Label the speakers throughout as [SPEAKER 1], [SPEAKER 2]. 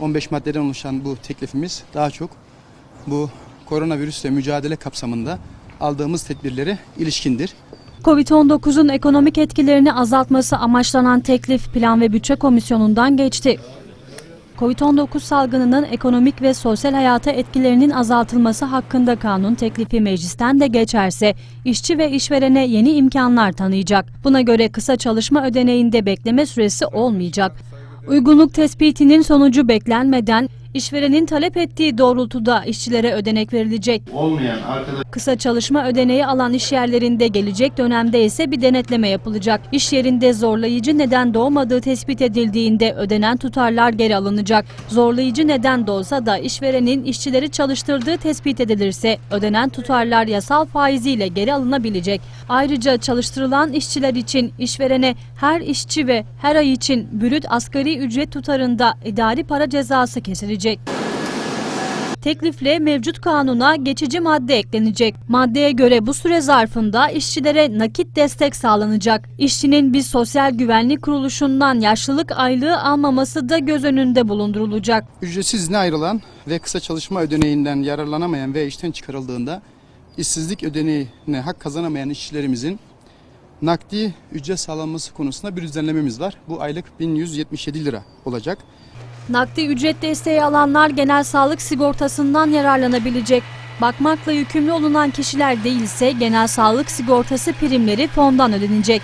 [SPEAKER 1] 15 maddeden oluşan bu teklifimiz daha çok bu koronavirüsle mücadele kapsamında aldığımız tedbirlere ilişkindir.
[SPEAKER 2] Covid-19'un ekonomik etkilerini azaltması amaçlanan teklif Plan ve Bütçe Komisyonu'ndan geçti. Covid-19 salgınının ekonomik ve sosyal hayata etkilerinin azaltılması hakkında kanun teklifi meclisten de geçerse işçi ve işverene yeni imkanlar tanıyacak. Buna göre kısa çalışma ödeneğinde bekleme süresi olmayacak. Uygunluk tespitinin sonucu beklenmeden işverenin talep ettiği doğrultuda işçilere ödenek verilecek.
[SPEAKER 3] olmayan arkadaş
[SPEAKER 2] Kısa çalışma ödeneği alan iş yerlerinde gelecek dönemde ise bir denetleme yapılacak. İş yerinde zorlayıcı neden doğmadığı tespit edildiğinde ödenen tutarlar geri alınacak. Zorlayıcı neden doğsa da işverenin işçileri çalıştırdığı tespit edilirse ödenen tutarlar yasal faiziyle geri alınabilecek. Ayrıca çalıştırılan işçiler için işverene her işçi ve her ay için bürüt asgari ücret tutarında idari para cezası kesilecek. Teklifle mevcut kanuna geçici madde eklenecek. Maddeye göre bu süre zarfında işçilere nakit destek sağlanacak. İşçinin bir sosyal güvenlik kuruluşundan yaşlılık aylığı almaması da göz önünde bulundurulacak.
[SPEAKER 1] Ücretsiz izne ayrılan ve kısa çalışma ödeneğinden yararlanamayan ve işten çıkarıldığında işsizlik ödeneğine hak kazanamayan işçilerimizin nakdi ücret sağlanması konusunda bir düzenlememiz var. Bu aylık 1177 lira olacak.
[SPEAKER 2] Nakdi ücret desteği alanlar genel sağlık sigortasından yararlanabilecek. Bakmakla yükümlü olunan kişiler değilse genel sağlık sigortası primleri fondan ödenecek.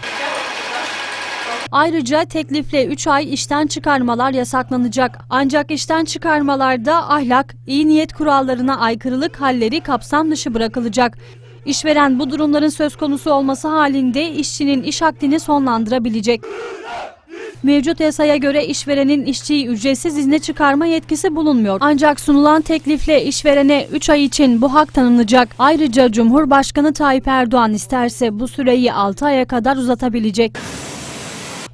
[SPEAKER 2] Ayrıca teklifle 3 ay işten çıkarmalar yasaklanacak. Ancak işten çıkarmalarda ahlak, iyi niyet kurallarına aykırılık halleri kapsam dışı bırakılacak. İşveren bu durumların söz konusu olması halinde işçinin iş akdini sonlandırabilecek. Mevcut yasaya göre işverenin işçiyi ücretsiz izne çıkarma yetkisi bulunmuyor. Ancak sunulan teklifle işverene 3 ay için bu hak tanınacak. Ayrıca Cumhurbaşkanı Tayyip Erdoğan isterse bu süreyi 6 aya kadar uzatabilecek.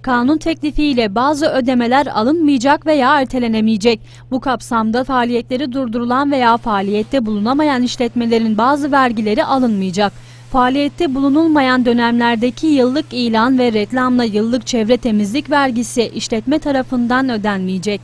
[SPEAKER 2] Kanun teklifiyle bazı ödemeler alınmayacak veya ertelenemeyecek. Bu kapsamda faaliyetleri durdurulan veya faaliyette bulunamayan işletmelerin bazı vergileri alınmayacak. Faaliyette bulunulmayan dönemlerdeki yıllık ilan ve reklamla yıllık çevre temizlik vergisi işletme tarafından ödenmeyecek.